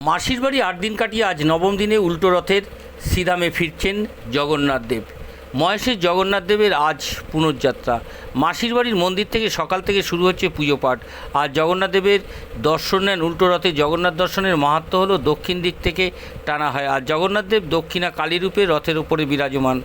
মাসির বাড়ি আট দিন কাটিয়ে আজ নবম দিনে উল্টো রথের শ্রীধামে ফিরছেন জগন্নাথ দেব। মহেশের জগন্নাথ দেবের আজ পুনর্যাত্রা। মাসির বাড়ির মন্দির থেকে সকাল থেকে শুরু হচ্ছে পুজো পাঠ। আর জগন্নাথ দেবের দর্শন নেন উল্টো রথে। জগন্নাথ দর্শনের মাহাত্ম হলো দক্ষিণ দিক থেকে টানা হয়। আর জগন্নাথ দেব দক্ষিণা কালীরূপে রথের উপরে বিরাজমান।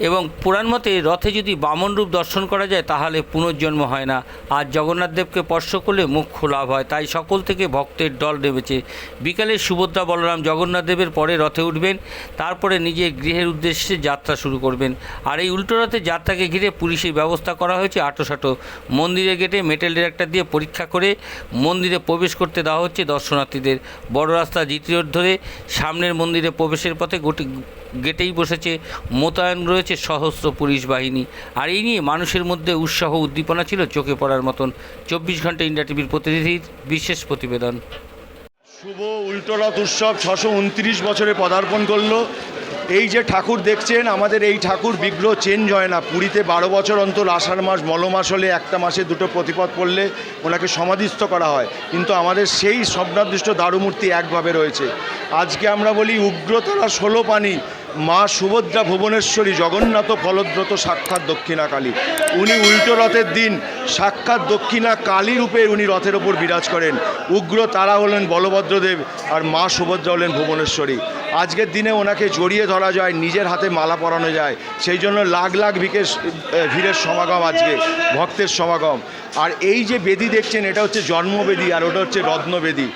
এবং পুরাণ মতে রথে যদি বামন রূপ দর্শন করা যায়, তাহলে পুনর্জন্ম হয় না। আর জগন্নাথদেবকে স্পর্শ করলে মুখ্য লাভ হয়। তাই সকল থেকে ভক্তের দল নেমেছে। বিকালে সুভদ্রা বলরাম জগন্নাথদেবের পরে রথে উঠবেন। তারপরে নিজের গৃহের উদ্দেশ্যে যাত্রা শুরু করবেন। আর এই উল্টো রথে যাত্রাকে ঘিরে পুলিশের ব্যবস্থা করা হয়েছে আটোসাটো। মন্দিরের গেটে মেটেল ডিরেক্টর দিয়ে পরীক্ষা করে মন্দিরে প্রবেশ করতে দেওয়া হচ্ছে দর্শনার্থীদের। বড় রাস্তা রোড ধরে সামনের মন্দিরে প্রবেশের পথে গোটি গেটেই বসেছে। মোতায়েন রয়েছে সহস্র পুলিশ বাহিনী। আর এই নিয়ে মানুষের মধ্যে উৎসাহ উদ্দীপনা ছিল চোখে পড়ার মতন। চব্বিশ ঘণ্টা ইন্ডিয়া টিভির প্রতিনিধির বিশেষ প্রতিবেদন। শুভ উল্টোরথ উৎসব ছশো উনত্রিশ বছরে পদার্পণ করল। এই যে ঠাকুর দেখছেন, আমাদের এই ঠাকুর বিগ্রহ চেঞ্জ হয় না। পুরীতে বারো বছর অন্তর আষাঢ় মাস মল মাস হলে একটা মাসে দুটো প্রতিপদ পড়লে ওনাকে সমাধিস্থ করা হয়। কিন্তু আমাদের সেই স্বপ্নাদৃষ্ট দারুমূর্তি একভাবে রয়েছে। আজকে আমরা বলি উগ্রতরা ষোলো পানি মা সুভদ্রা ভুবনেশ্বরী জগন্নাথ ফলদ্রত সাক্ষাৎ দক্ষিণা কালী উনি উল্টো রথের দিন সাক্ষাৎ দক্ষিণা কালী রূপে উনি রথের ওপর বিরাজ করেন। উগ্র তারা হলেন বলভদ্রদেব আর মা সুভদ্রা হলেন ভুবনেশ্বরী। আজকের দিনে ওনাকে জড়িয়ে ধরা যায়, নিজের হাতে মালা পরানো যায়। সেই জন্য লাখ লাখ ভিকের ভিড়ের সমাগম আজকে, ভক্তের সমাগম। আর এই যে বেদি দেখছেন, এটা হচ্ছে জন্মবেদী আর ওটা হচ্ছে রত্নবেদী।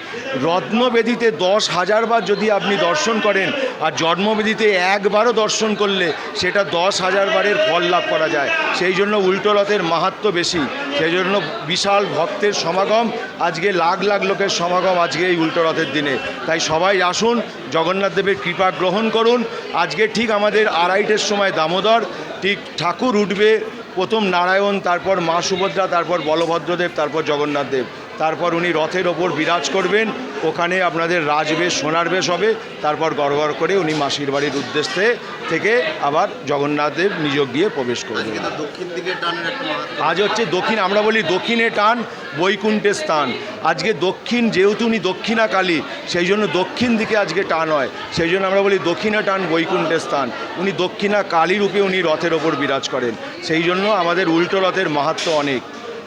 রত্নবেদিতে দশ হাজারবার যদি আপনি দর্শন করেন, আর জন্মবেদিতে একবারও দর্শন করলে সেটা দশ হাজার বারের ফল লাভ করা যায়। সেই জন্য উল্টো রথের মাহাত্ম বেশি। সেই জন্য বিশাল ভক্তের সমাগম। আজকে লাখ লাখ লোকের সমাগম আজকে এই উল্টো রথের দিনে। তাই সবাই আসুন, জগন্নাথ দেবের কৃপা গ্রহণ করুন। আজকে ঠিক আমাদের আড়াইটের সময় দামোদর, ঠিক ঠাকুর উঠবে প্রথম নারায়ণ তারপর মা সুভদ্রা তারপর বলভদ্রদেব তারপর জগন্নাথ দেব তারপর উনি রথের ওপর বিরাজ করবেন। ওখানে আপনাদের রাজবেশ সোনার বেশ হবে। তারপর গড়গড় করে উনি মাসির বাড়ির উদ্দেশ্যে থেকে আবার জগন্নাথ দেব নিযোগ দিয়ে প্রবেশ করবেন। আজ হচ্ছে দক্ষিণ আমরা বলি দক্ষিণে টান বৈকুণ্ঠের স্থান। আজকে দক্ষিণ যেহেতু উনি দক্ষিণা কালী সেই জন্য দক্ষিণ দিকে আজকে টান হয়। সেই জন্য আমরা বলি দক্ষিণা টান বৈকুণ্ঠের স্থান। উনি দক্ষিণা কালী রূপে উনি রথের ওপর বিরাজ করেন। সেই জন্য আমাদের উল্টো রথের মাহাত্ম অনেক।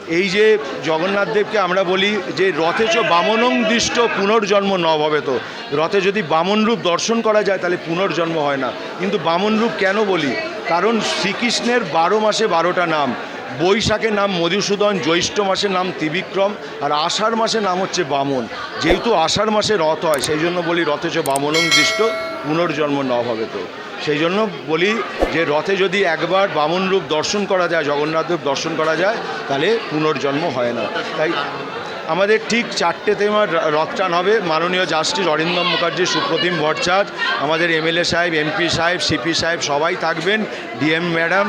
এই যে জগন্নাথ দেবকে আমরা বলি যে রথে বামনং দৃষ্ট পুনর্জন্ম ন তো। রথে যদি বামন রূপ দর্শন করা যায় তাহলে পুনর্জন্ম হয় না। কিন্তু বামন রূপ কেন বলি? কারণ শ্রীকৃষ্ণের বারো মাসে বারোটা নাম, বৈশাখের নাম মধুসূদন, জ্যৈষ্ঠ মাসের নাম ত্রিবিক্রম, আর আষাঢ় মাসের নাম হচ্ছে বামন। যেহেতু আষাঢ় মাসে রথ হয়, সেই জন্য বলি রথে বামনং দৃষ্ট পুনর্জন্ম ন তো। সেই জন্য বলি যে রথে যদি একবার বামন রূপ দর্শন করা যায়, জগন্নাথ দেব দর্শন করা যায়, তাহলে পুনর্জন্ম হয় না। তাই আমাদের ঠিক চারটেতে আমার রথটান হবে। মাননীয় জাস্টিস অরিন্দম মুখার্জি, সুপ্রতিম ভট্টাচার্য, আমাদের এমএলএ সাহেব, এমপি সাহেব, সিপি সাহেব সবাই থাকবেন, ডিএম ম্যাডাম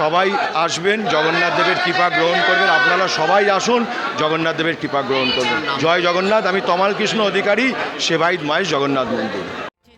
সবাই আসবেন, জগন্নাথ দেবের কৃপা গ্রহণ করবেন। আপনারা সবাই আসুন, জগন্নাথ দেবের কৃপা গ্রহণ করবেন। জয় জগন্নাথ, আমি তমাল কৃষ্ণ অধিকারী সেবাইত মায়ের জগন্নাথ মন্দির।